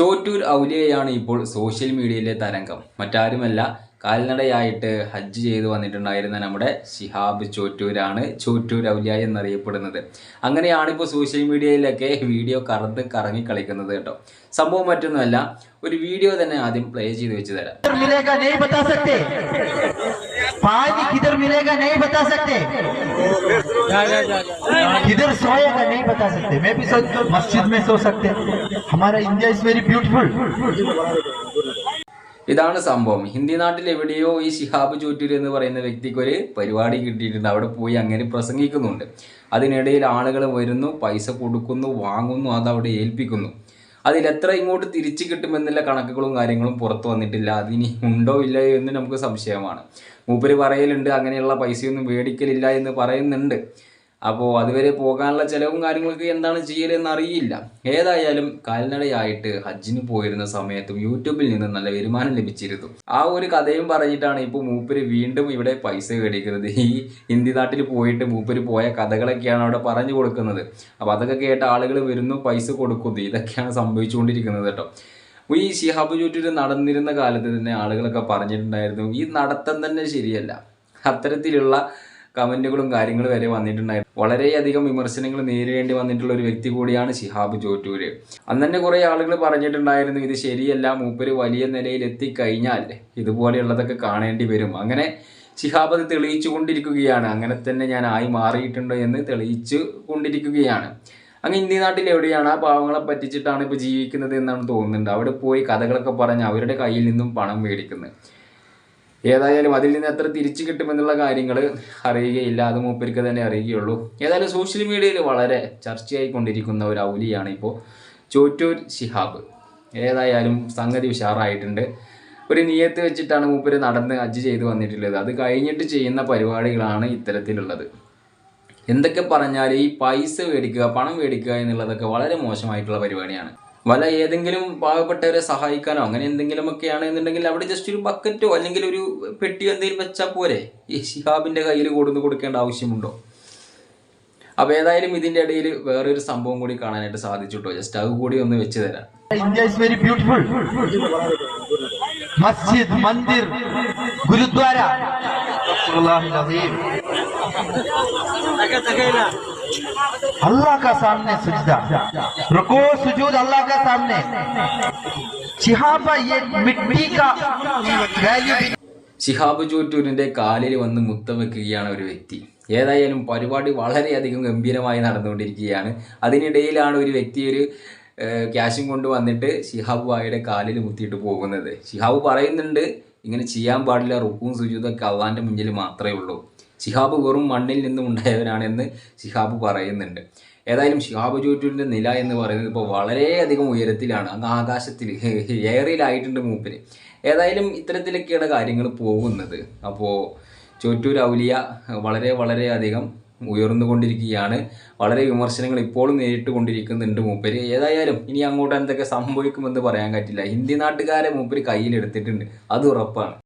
ചോറ്റൂർ ഔലിയയാണ് ഇപ്പോൾ സോഷ്യൽ മീഡിയയിലെ തരംഗം. മറ്റാരുമല്ല കാൽനടയായിട്ട് ഹജ്ജ് ചെയ്തു വന്നിട്ടുണ്ടായിരുന്ന നമ്മുടെ ഷിഹാബ് ചോറ്റൂരാണ് ചോറ്റൂർ ഔലിയ എന്നറിയപ്പെടുന്നത്. അങ്ങനെയാണ് ഇപ്പോൾ സോഷ്യൽ മീഡിയയിലൊക്കെ വീഡിയോ കറന്ന് കറങ്ങി കളിക്കുന്നത് കേട്ടോ. സംഭവം മറ്റൊന്നുമല്ല ഒരു വീഡിയോ തന്നെ ആദ്യം പ്ലേ ചെയ്ത് വെച്ച് തരാം. मिलेगा नहीं बता सकते पानी किधर मिलेगा नहीं बता सकते किधर सोएगा नहीं बता सकते मैं भी सोच मस्जिद में सो सकते हमारा इंडिया इज वेरी ब्यूटीफुल ഇതാണ് സംഭവം ഹിന്ദി നാട്ടിൽ എവിടെയോ ഈ ശിഹാബ് ചോറ്റൂർ എന്ന് പറയുന്ന വ്യക്തിക്ക് ഒരു പരിപാടി കിട്ടിയിട്ടുണ്ട് അവിടെ പോയി അങ്ങനെ പ്രസംഗിക്കുന്നുണ്ട് അതിനിടയിൽ ആളുകൾ വരുന്നു പൈസ കൊടുക്കുന്നു വാങ്ങുന്നു അത് അവിടെ ഏൽപ്പിക്കുന്നു അതിൽ എത്ര ഇങ്ങോട്ട് തിരിച്ചു കിട്ടുമെന്നുള്ള കണക്കുകളും കാര്യങ്ങളും പുറത്തു വന്നിട്ടില്ല. അതിനി ഉണ്ടോ ഇല്ലയോ എന്ന് നമുക്ക് സംശയമാണ്. മൂപ്പര് പറയലുണ്ട് അങ്ങനെയുള്ള പൈസയൊന്നും മേടിക്കലില്ല എന്ന് പറയുന്നുണ്ട്. അപ്പോൾ അതുവരെ പോകാനുള്ള ചിലവും കാര്യങ്ങളൊക്കെ എന്താണ് ചെയ്യലെന്ന് അറിയില്ല ഏതായാലും കാൽനടയായിട്ട് ഹജ്ജിന് പോയിരുന്ന സമയത്തും യൂട്യൂബിൽ നിന്ന് നല്ല വരുമാനം ലഭിച്ചിരുന്നു. ആ ഒരു കഥയും പറഞ്ഞിട്ടാണ് ഇപ്പോൾ മൂപ്പര് വീണ്ടും ഇവിടെ പൈസ മേടിക്കുന്നത്. ഈ ഹിന്ദി നാട്ടിൽ പോയിട്ട് മൂപ്പര് പോയ കഥകളൊക്കെയാണ് അവിടെ പറഞ്ഞു കൊടുക്കുന്നത്. അപ്പോൾ അതൊക്കെ കേട്ട ആളുകൾ വരുന്നു പൈസ കൊടുക്കുന്നു. ഇതൊക്കെയാണ് സംഭവിച്ചുകൊണ്ടിരിക്കുന്നത് കേട്ടോ. ഈ ഷിഹാബ് ചുറ്റിട്ട് നടന്നിരുന്ന കാലത്ത് തന്നെ ആളുകളൊക്കെ പറഞ്ഞിട്ടുണ്ടായിരുന്നു ഈ നടത്തം തന്നെ ശരിയല്ല. അത്തരത്തിലുള്ള കമന്റുകളും കാര്യങ്ങളും വരെ വന്നിട്ടുണ്ടായിരുന്നു. വളരെയധികം വിമർശനങ്ങൾ നേരിടേണ്ടി വന്നിട്ടുള്ള ഒരു വ്യക്തി കൂടിയാണ് ഷിഹാബ് ജോറ്റൂര്. അന്ന് തന്നെ കുറേ ആളുകൾ പറഞ്ഞിട്ടുണ്ടായിരുന്നു ഇത് ശരിയല്ല മൂപ്പര് വലിയ നിലയിൽ എത്തിക്കഴിഞ്ഞാൽ ഇതുപോലെയുള്ളതൊക്കെ കാണേണ്ടി വരും. അങ്ങനെ ഷിഹാബ് അത് തെളിയിച്ചു കൊണ്ടിരിക്കുകയാണ്. അങ്ങനെ തന്നെ ഞാൻ ആയി മാറിയിട്ടുണ്ടോ എന്ന് തെളിയിച്ചു കൊണ്ടിരിക്കുകയാണ്. അങ്ങ് ഇന്ത്യ നാട്ടിൽ എവിടെയാണ്? ആ പാവങ്ങളെ പറ്റിച്ചിട്ടാണ് ഇപ്പോൾ ജീവിക്കുന്നത് എന്നാണ് തോന്നുന്നുണ്ട്. അവിടെ പോയി കഥകളൊക്കെ പറഞ്ഞ് അവരുടെ കയ്യിൽ നിന്നും പണം മേടിക്കുന്നത് ഏതായാലും അതിൽ നിന്ന് എത്ര തിരിച്ചു കിട്ടുമെന്നുള്ള കാര്യങ്ങൾ അറിയുകയില്ല. അത് മൂപ്പർക്ക് തന്നെ അറിയുകയുള്ളൂ. ഏതായാലും സോഷ്യൽ മീഡിയയിൽ വളരെ ചർച്ചയായിക്കൊണ്ടിരിക്കുന്ന ഒരു ഔലിയാണ് ഇപ്പോൾ ചോറ്റൂർ ശിഹാബ്. ഏതായാലും സംഗതി ഉഷാറായിട്ടുണ്ട്. ഒരു നിയത്ത് വെച്ചിട്ടാണ് മൂപ്പര് നടന്ന് ഹജ്ജ് ചെയ്ത് വന്നിട്ടുള്ളത്. അത് കഴിഞ്ഞിട്ട് ചെയ്യുന്ന പരിപാടികളാണ് ഇത്തരത്തിലുള്ളത്. എന്തൊക്കെ പറഞ്ഞാൽ ഈ പൈസ മേടിക്കുക പണം മേടിക്കുക എന്നുള്ളതൊക്കെ വളരെ മോശമായിട്ടുള്ള പരിപാടിയാണ്. വല ഏതെങ്കിലും പാവപ്പെട്ടവരെ സഹായിക്കാനോ അങ്ങനെ എന്തെങ്കിലും ഒക്കെ ആണെന്നുണ്ടെങ്കിൽ അവിടെ ജസ്റ്റ് ഒരു ബക്കറ്റോ അല്ലെങ്കിൽ ഒരു പെട്ടിയോ എന്തെങ്കിലും വെച്ചാൽ പോരെ. ഈ ഷിഹാബിന്റെ കയ്യിൽ കൊടുന്ന് കൊടുക്കേണ്ട ആവശ്യമുണ്ടോ? അപ്പോൾ ഏതായാലും ഇതിന്റെ ഇടയിൽ വേറൊരു സംഭവം കൂടി കാണാനായിട്ട് സാധിച്ചു കേട്ടോ ജസ്റ്റ് അത് കൂടി ഒന്ന് വെച്ച് തരാം. ഇസ് വെരി ബ്യൂട്ടിഫുൾ മസ്ജിദ് മന്ദിർ ഗുരുദ്വാര अल्लाह का सामने सजदा रुको सुजूद अल्लाह का सामने चिहाबा ये मिट्टी का वैल्यू ശിഹാബ് ചൂറ്റൂരിൻ്റെ കാലിൽ വന്ന് മുത്തം വെക്കുകയാണ് ഒരു വ്യക്തി ഏതായാലും പരിപാടി വളരെയധികം ഗംഭീരമായി നടന്നുകൊണ്ടിരിക്കുകയാണ് അതിനിടയിലാണ് ഒരു വ്യക്തി ഒരു ഏഹ്, ക്യാഷും കൊണ്ട് വന്നിട്ട് ശിഹാബ് ബായുടെ കാലിൽ മുത്തിയിട്ട് പോകുന്നത് ശിഹാബ് പറയുന്നുണ്ട് ഇങ്ങനെ ചെയ്യാൻ പാടില്ല റുക്കും സുജൂതൊക്കെ അള്ളാൻ്റെ മുന്നിൽ മാത്രമേ ഉള്ളൂ ശിഹാബ് വെറും മണ്ണിൽ നിന്നും ഉണ്ടായവനാണെന്ന് ശിഹാബ് പറയുന്നുണ്ട്. ഏതായാലും ശിഹാബ് ചൂറ്റൂരിന്റെ നില എന്ന് പറയുന്നത് ഇപ്പോൾ വളരെയധികം ഉയരത്തിലാണ്. അങ്ങ് ആകാശത്തിൽ എയറിലായിട്ടുണ്ട് മൂപ്പര് ഏതായാലും ഇത്തരത്തിലൊക്കെയാണ് കാര്യങ്ങൾ പോകുന്നത്. അപ്പോൾ ചോറ്റൂർ ഔലിയ വളരെ വളരെ അധികം ഉയർന്നുകൊണ്ടിരിക്കുകയാണ് വളരെ വിമർശനങ്ങൾ ഇപ്പോഴും നേരിട്ട് കൊണ്ടിരിക്കുന്നുണ്ട് മൂപ്പര്. ഏതായാലും ഇനി അങ്ങോട്ട് എന്തൊക്കെ സംഭവിക്കുമെന്ന് പറയാൻ പറ്റില്ല. ഹിന്ദി നാട്ടുകാരെ മൂപ്പര് കയ്യിലെടുത്തിട്ടുണ്ട്. അത് ഉറപ്പാണ്.